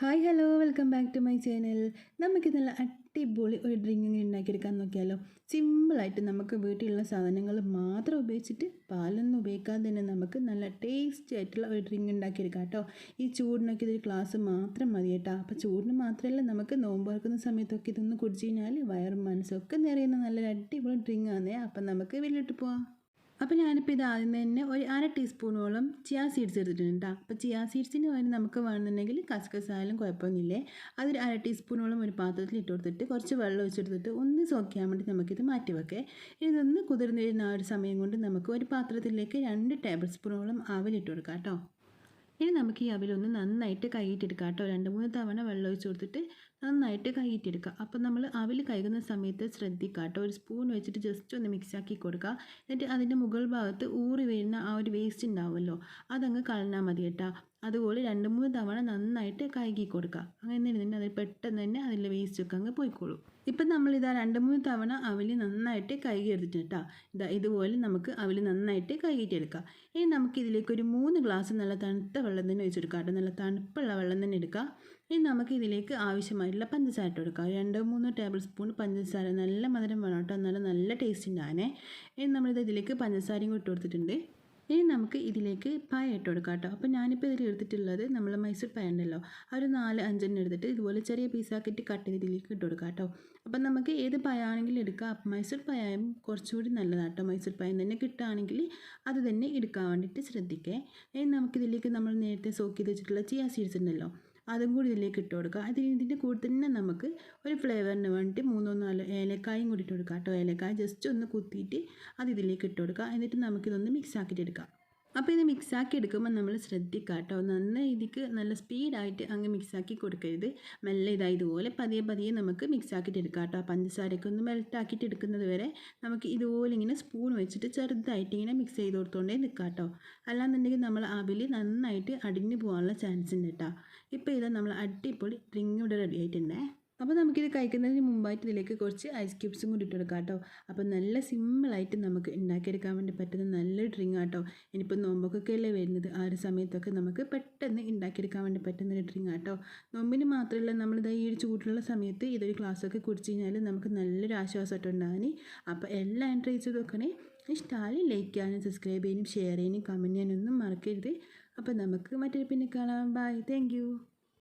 Hi hello welcome back to my channel. നമുക്ക് നല്ല അടിപൊളി ഒരു ഡ്രിങ്ക് ഇങ്ങനെ ഉണ്ടാക്കിയെടുക്കാൻ നോക്കിയാലോ? സിമ്പിളായിട്ട് നമുക്ക് വീട്ടിലുള്ള സാധനങ്ങൾ മാത്രം ഉപയോഗിച്ചിട്ട് പാലൊന്നും ഉപയോഗിക്കാതെ തന്നെ നമുക്ക് നല്ല ടേസ്റ്റി ആയിട്ടുള്ള ഒരു ഡ്രിങ്ക് ഉണ്ടാക്കിയെടുക്കാം കേട്ടോ. ഈ ചൂടിനൊക്കെ ഇതൊരു ഗ്ലാസ് മാത്രം മതി കേട്ടോ. അപ്പോൾ ചൂടിന് മാത്രമല്ല നമുക്ക് നോമ്പ് തുറക്കുന്ന സമയത്തൊക്കെ ഇതൊന്ന് കുടിച്ചു കഴിഞ്ഞാൽ വയറും മനസ്സൊക്കെ നിറയുന്ന നല്ലൊരു അടിപൊളി ഡ്രിങ്ക് ആണ് അപ്പം നമുക്ക് വീട്ടിലിട്ട് പോവാം. അപ്പോൾ ഞാനിപ്പോൾ ഇത് ആദ്യം തന്നെ ഒരു അര ടീസ്പൂണോളം ചിയാ സീഡ്സ് എടുത്തിട്ടുണ്ട് കേട്ടോ അപ്പോൾ ചിയാ സീഡ്സിന് പകരം നമുക്ക് വേണമെന്നുണ്ടെങ്കിൽ കസ്കസ് ആയാലും കുഴപ്പമൊന്നുമില്ലേ? അതൊരു അര ടീസ്പൂണോളം ഒരു പാത്രത്തിൽ ഇട്ട് കൊടുത്തിട്ട് കുറച്ച് വെള്ളം ഒഴിച്ചെടുത്തിട്ട് ഒന്ന് സോക്കിയാൻ വേണ്ടി നമുക്കിത് മാറ്റി വെക്കേ ഇതൊന്ന് കുതിർന്നു വരുന്ന ആ ഒരു സമയം കൊണ്ട് നമുക്ക് ഒരു പാത്രത്തിലേക്ക് രണ്ട് ടേബിൾ സ്പൂണോളം ആവിലിട്ട് കൊടുക്കാം കേട്ടോ ഇനി നമുക്ക് ഈ അവിലൊന്ന് നന്നായിട്ട് കൈയിട്ടെടുക്കാം കേട്ടോ. രണ്ട് മൂന്ന് തവണ വെള്ളം ഒഴിച്ച് കൊടുത്തിട്ട് നന്നായിട്ട് കൈയിട്ടെടുക്കുക അപ്പോൾ നമ്മൾ അവിൽ കഴുകുന്ന സമയത്ത് ശ്രദ്ധിക്കുക കേട്ടോ. ഒരു സ്പൂൺ വെച്ചിട്ട് ജസ്റ്റ് ഒന്ന് മിക്സാക്കി കൊടുക്കുക എന്നിട്ട് അതിന്റെ മുകൾ ഭാഗത്ത് ഊറി വരുന്ന ആ ഒരു വേസ്റ്റ് ഉണ്ടാവുമല്ലോ അതങ്ങ് കളഞ്ഞാൽ മതി കേട്ടോ. അതുപോലെ രണ്ട് മൂന്ന് തവണ നന്നായിട്ട് കഴുകി കൊടുക്കുക അങ്ങനെ ഇരുന്നിട്ട് അത് പെട്ടെന്ന് തന്നെ അതിന്റെ വേസ്റ്റൊക്കെ അങ്ങ് പോയിക്കോളും. ഇപ്പം നമ്മളിതാ രണ്ട് മൂന്ന് തവണ അവൽ നന്നായിട്ട് കഴുകി എടുത്തിട്ട് കേട്ടോ ഇതാ ഇതുപോലെ നമുക്ക് അവൽ നന്നായിട്ട് കഴുകിയിട്ടെടുക്കാം. ഇനി നമുക്ക് ഇതിലേക്ക് ഒരു മൂന്ന് ഗ്ലാസ് നല്ല തണുത്ത വെള്ളം തന്നെ ഒഴിച്ചെടുക്കാം കേട്ടോ. നല്ല തണുപ്പുള്ള വെള്ളം തന്നെ എടുക്കാം. ഇനി നമുക്ക് ഇതിലേക്ക് ആവശ്യമായിട്ടുള്ള പഞ്ചസാര ഇട്ട് കൊടുക്കാം. രണ്ടോ മൂന്നോ ടേബിൾ സ്പൂൺ പഞ്ചസാര നല്ല മധുരം വേണം കേട്ടോ. എന്നാലും നല്ല ടേസ്റ്റ് ഉണ്ടാകാനേ ഇനി നമ്മളിത് ഇതിലേക്ക് പഞ്ചസാരയും ഇട്ട് കൊടുത്തിട്ടുണ്ട്. ഇനി നമുക്ക് ഇതിലേക്ക് പായ ഇട്ട് കൊടുക്കാം കേട്ടോ. അപ്പോൾ ഞാനിപ്പോൾ ഇതിൽ എടുത്തിട്ടുള്ളത് നമ്മൾ മൈസൂർ പായ ഉണ്ടല്ലോ. ആ ഒരു നാല് അഞ്ചെണ്ണം എടുത്തിട്ട് ഇതുപോലെ ചെറിയ പീസാക്കിയിട്ട് കട്ട് ചെയ്ത് ഇതിലേക്ക് ഇട്ട് കൊടുക്കാം കേട്ടോ. അപ്പം നമുക്ക് ഏത് പായ ആണെങ്കിലും എടുക്കാം. അപ്പം മൈസൂർ പായം കുറച്ചുകൂടി നല്ലതാണ് കേട്ടോ. മൈസൂർ പായം തന്നെ കിട്ടുകയാണെങ്കിൽ അത് തന്നെ എടുക്കാൻ വേണ്ടിയിട്ട് ശ്രദ്ധിക്കേ. ഇനി നമുക്കിതിലേക്ക് നമ്മൾ നേരത്തെ സോക്ക് ചെയ്ത് വെച്ചിട്ടുള്ള ചിയാ സീഡ്സ് ഉണ്ടല്ലോ. അതും കൂടി ഇതിലേക്ക് ഇട്ട് കൊടുക്കുക. അതിന് ഇതിന്റെ കൂടെ തന്നെ നമുക്ക് ഒരു ഫ്ലേവറിന് വേണ്ടിയിട്ട് മൂന്നോ നാലോ ഏലക്കായും കൂടി ഇട്ട് കൊടുക്കുക കേട്ടോ. ഏലക്കായ ജസ്റ്റ് ഒന്ന് കുത്തിയിട്ട് അത് ഇതിലേക്ക് ഇട്ട് കൊടുക്കുക. എന്നിട്ട് നമുക്കിതൊന്ന് മിക്സ് ആക്കിയിട്ട് എടുക്കാം. അപ്പോൾ ഇത് മിക്സാക്കി എടുക്കുമ്പോൾ നമ്മൾ ശ്രദ്ധിക്കുക കേട്ടോ. നന്നായി ഇതിക്ക് നല്ല സ്പീഡായിട്ട് അങ്ങ് മിക്സാക്കി കൊടുക്കരുത്. മെല്ലെ ഇതായതുപോലെ പതിയെ പതിയെ നമുക്ക് മിക്സാക്കിയിട്ട് എടുക്കാം കേട്ടോ. പഞ്ചസാരയൊക്കെ ഒന്ന് മെൽട്ടാക്കിയിട്ട് എടുക്കുന്നത് വരെ നമുക്ക് ഇതുപോലെ ഇങ്ങനെ സ്പൂൺ വെച്ചിട്ട് ചെറുതായിട്ട് ഇങ്ങനെ മിക്സ് ചെയ്ത് കൊടുത്തോണ്ടേ നിൽക്കാം കേട്ടോ. അല്ലാന്നുണ്ടെങ്കിൽ നമ്മൾ അവിൽ നന്നായിട്ട് അടിഞ്ഞു പോകാനുള്ള ചാൻസ് ഉണ്ട് കേട്ടോ. ഇപ്പോൾ ഇത് നമ്മൾ അടിപൊളി ഡ്രിങ്ക് ഇവിടെ റെഡി ആയിട്ടുണ്ടേ. അപ്പോൾ നമുക്കിത് കഴിക്കുന്നതിന് മുമ്പായിട്ട് ഇതിലേക്ക് കുറച്ച് ഐസ് ക്യൂബ്സും കൂടി ഇട്ട് കൊടുക്കാം കേട്ടോ. അപ്പോൾ നല്ല സിമ്പിളായിട്ട് നമുക്ക് ഉണ്ടാക്കിയെടുക്കാൻ വേണ്ടി പറ്റുന്ന നല്ലൊരു ഡ്രിങ്ക് ആട്ടോ. ഇനിയിപ്പോൾ നോമ്പൊക്കെ അല്ലേ വരുന്നത്. ആ ഒരു സമയത്തൊക്കെ നമുക്ക് പെട്ടെന്ന് ഉണ്ടാക്കിയെടുക്കാൻ വേണ്ടി പറ്റുന്ന ഒരു ഡ്രിങ്ക് ആട്ടോ. നോമ്പിന് മാത്രമല്ല നമ്മളിത് ഈ ഒരു ചൂടുള്ള സമയത്ത് ഇതൊരു ഗ്ലാസ്സൊക്കെ കുടിച്ച് കഴിഞ്ഞാൽ നമുക്ക് നല്ലൊരു ആശ്വാസമായിട്ട് ഉണ്ടാകാൻ അപ്പോൾ എല്ലാ ട്രൈ ചെയ്ത് നോക്കണേ ഇഷ്ടമായി ലൈക്ക് ചെയ്യാനും സബ്സ്ക്രൈബ് ചെയ്യാനും ഷെയർ ചെയ്യാനും കമന്റ് ചെയ്യാനൊന്നും മറക്കരുത്. അപ്പോൾ നമുക്ക് മറ്റൊരു പിന്നെ കാണാം. Bye thank